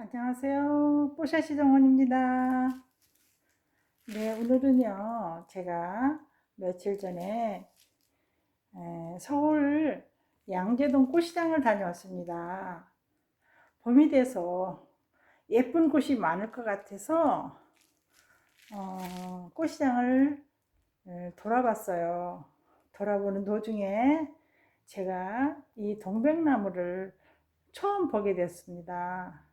안녕하세요. 뽀샤시 정원입니다. 네, 오늘은요, 제가 며칠 전에 에, 서울 양재동 꽃시장을 다녀왔습니다. 봄이 돼서 예쁜 꽃이 많을 것 같아서 어, 꽃시장을 에, 돌아봤어요. 돌아보는 도중에 제가 이 동백나무를 처음 보게 됐습니다.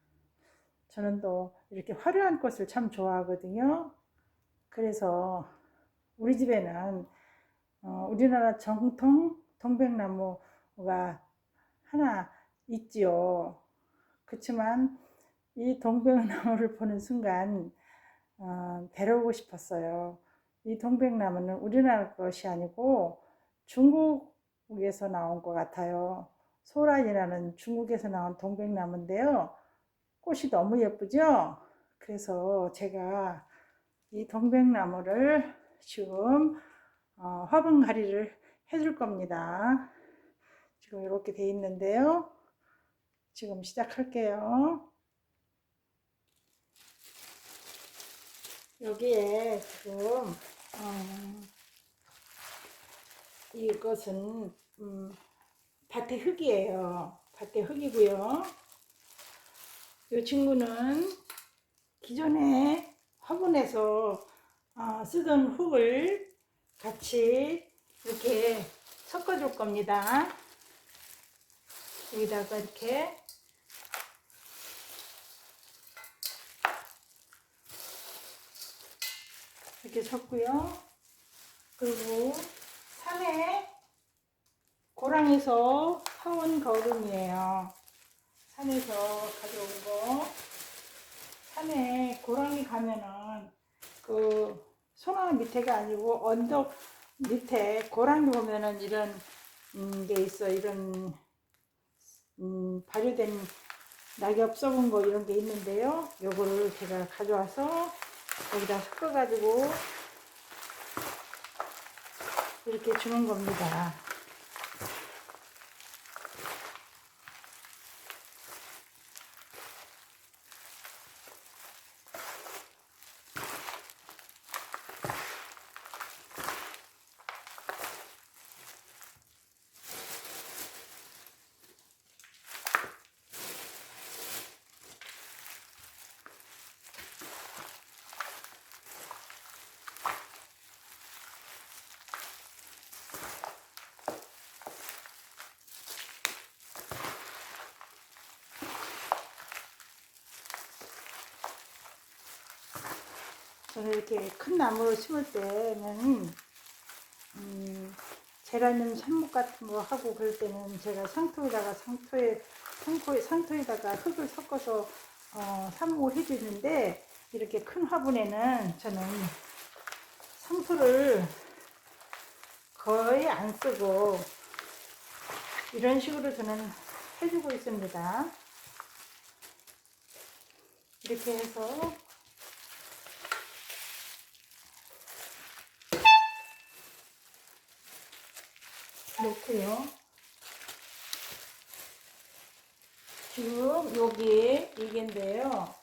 저는 또 이렇게 화려한 꽃을 참 좋아하거든요. 그래서 우리 집에는 어, 우리나라 정통 동백나무가 하나 있지요. 그렇지만 이 동백나무를 보는 순간 어, 데려오고 싶었어요. 이 동백나무는 우리나라 것이 아니고 중국에서 나온 것 같아요. 소란이라는 중국에서 나온 동백나무인데요. 꽃이 너무 예쁘죠? 그래서 제가 이 동백나무를 지금 어, 화분갈이를 해줄 겁니다. 지금 이렇게 돼 있는데요. 지금 시작할게요. 여기에 지금 어, 이것은 음, 밭의 흙이에요. 밭의 흙이고요. 이 친구는 기존에 화분에서 어, 쓰던 흙을 같이 이렇게 섞어 줄 겁니다. 여기다가 이렇게 이렇게 섞고요. 그리고 산에 고랑에서 사온 거름이에요. 산에서 가져온 거. 산에 고랑이 가면은 그 소나무 밑에가 아니고 언덕 밑에 고랑이 보면은 이런 음, 게 있어. 이런 음, 발효된 낙엽 썩은 거 이런 게 있는데요. 요거를 제가 가져와서 여기다 섞어가지고 이렇게 주는 겁니다. 저는 이렇게 큰 나무를 심을 때는 음, 제라늄 삽목 같은 거 하고 그럴 때는 제가 상토에다가 상토에 상토에 상토에다가 흙을 섞어서 어, 삽목을 해주는데 이렇게 큰 화분에는 저는 상토를 거의 안 쓰고 이런 식으로 저는 해주고 있습니다. 이렇게 해서 놓고요. 지금 여기 이게인데요.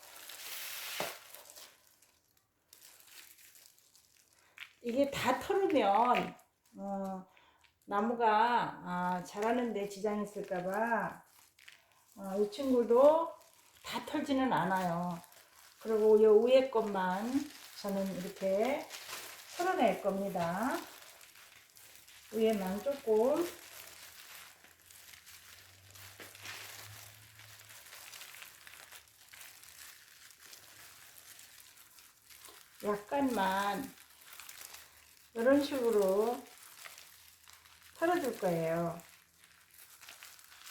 이게 다 털으면 어, 나무가 아, 자라는데 지장이 있을까봐 어, 이 친구도 다 털지는 않아요. 그리고 이 위에 것만 저는 이렇게 털어낼 겁니다. 위에만 조금 약간만 이런 식으로 털어줄 거예요.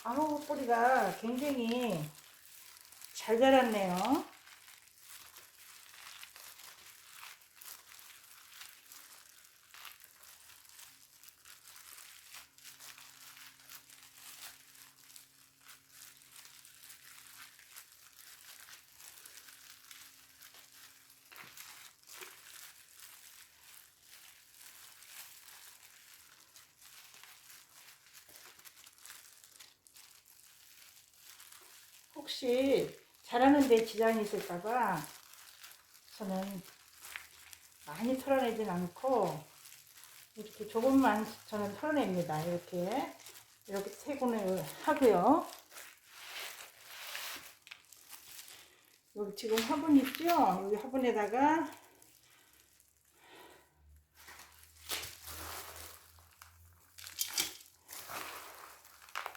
아우 뿌리가 굉장히 잘 자랐네요. 혹시 자라는 데 지장이 있을까봐 저는 많이 털어내진 않고 이렇게 조금만 저는 털어냅니다. 이렇게 이렇게 세군을 하고요. 여기 지금 화분 있죠? 여기 화분에다가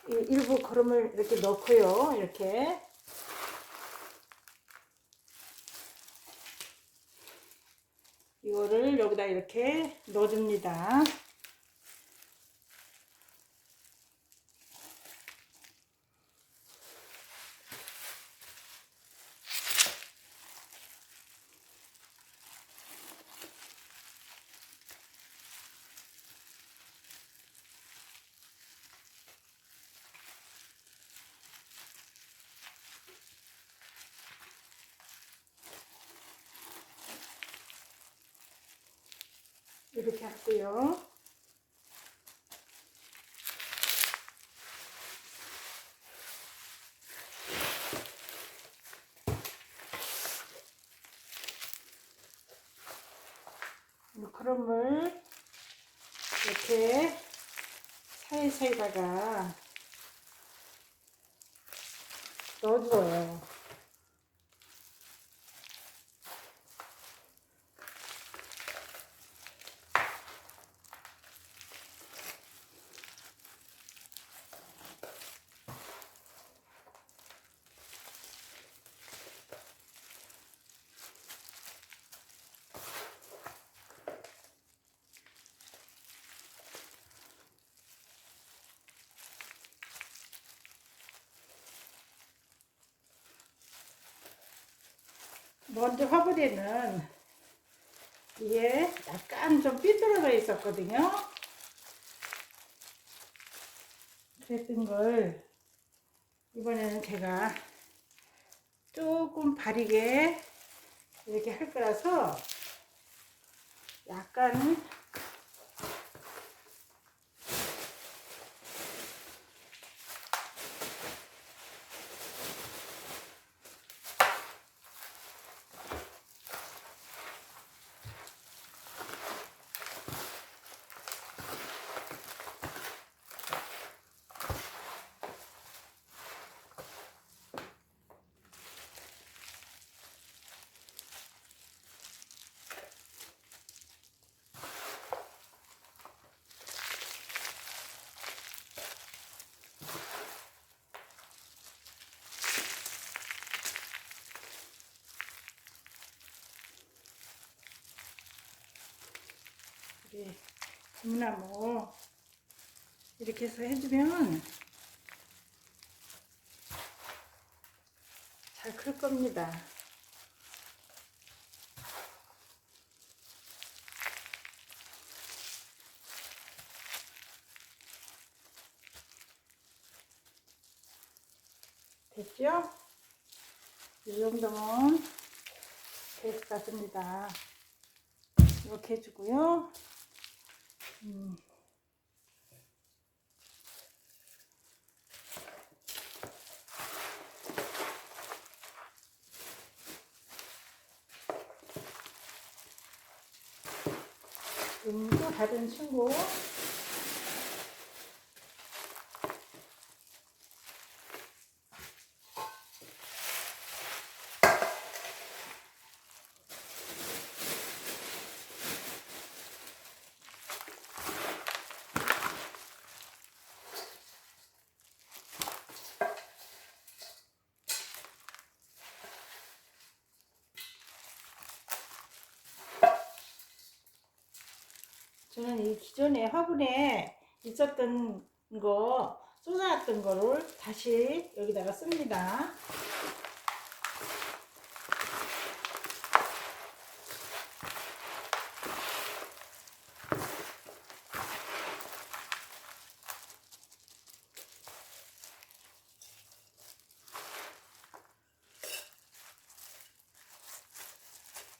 일부 거름을 이렇게 넣고요. 이렇게 이거를 여기다 이렇게 넣어줍니다. 이렇게 하고요. 이 그릇물 이렇게 사이사이다가 넣어줘요. 먼저 화분에는 이게 약간 좀 삐뚤어져 있었거든요. 그랬던 걸 이번에는 제가 조금 바리게 이렇게 할 거라서 약간 우리 고무나무 이렇게 해서 해주면 잘 클 겁니다. 됐죠? 이 정도면 될 것 같습니다. 이렇게 해주고요. 음. 음, 또 다른 친구. 저는 이 기존에 화분에 있었던 거 쏟아놨던 거를 다시 여기다가 씁니다.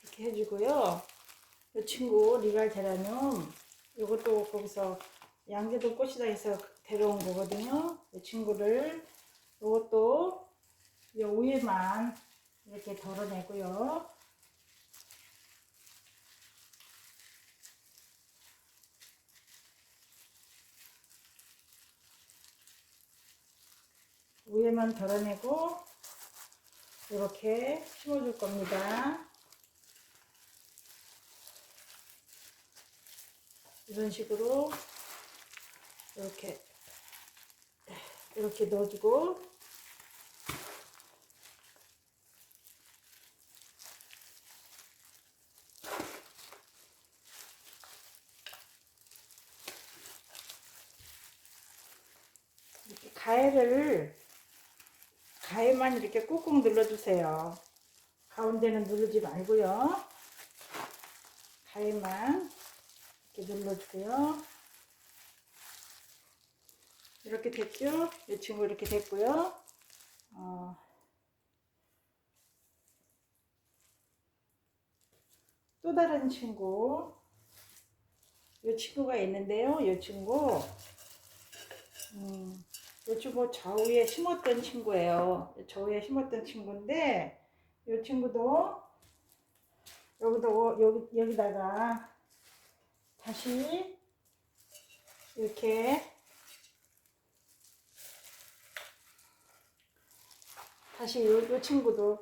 이렇게 해주고요. 이 친구 리갈 제라늄 이것도 거기서 양재도 꽃이다 해서 데려온 거거든요. 이 친구를 이것도 이 위에만 이렇게 덜어내고요. 위에만 덜어내고 이렇게 심어줄 겁니다. 이런 식으로 이렇게 이렇게 넣어주고 이렇게 가해를 가해만 이렇게 꾹꾹 눌러주세요. 가운데는 누르지 말고요. 가해만 이렇게 눌러주고요. 이렇게 됐죠? 이 친구 이렇게 됐고요. 어, 또 다른 친구, 이 친구가 있는데요. 이 친구, 음, 이 친구 저 위에 심었던 친구예요. 저 위에 심었던 친구인데, 이 친구도 여기도 여기 여기다가 다시 이렇게 다시 요, 요 친구도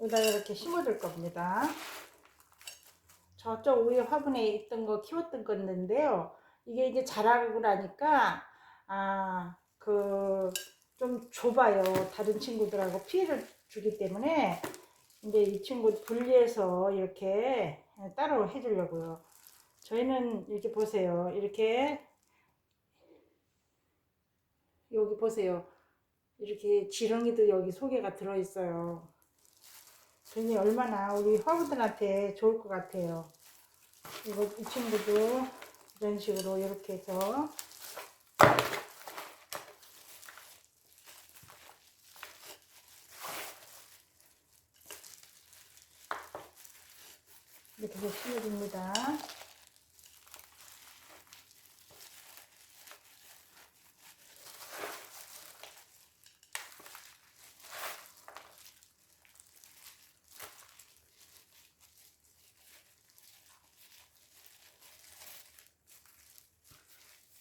여기다가 이렇게 심어줄 겁니다. 저쪽 위에 화분에 있던 거 키웠던 건데요. 이게 이제 자라고 나니까 아 그 좀 좁아요. 다른 친구들하고 피해를 주기 때문에 이제 이 친구 분리해서 이렇게 따로 해주려고요. 저희는 이렇게 보세요. 이렇게 여기 보세요. 이렇게 지렁이도 여기 속에가 들어있어요. 그러니 얼마나 우리 화분들한테 좋을 것 같아요. 이거 이 친구도 이런 식으로 이렇게 해서 이렇게 해서 심어줍니다.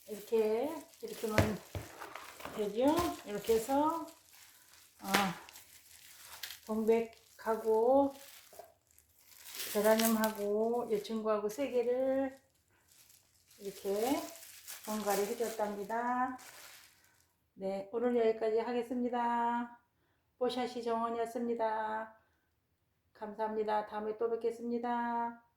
이렇게 이렇게만 되죠. 이렇게 해서 어, 동백하고 제라늄하고 이 친구하고 세 개를 이렇게 분갈이 해줬답니다. 네, 오늘 여기까지 하겠습니다. 뽀샤시 정원이었습니다. 감사합니다. 다음에 또 뵙겠습니다.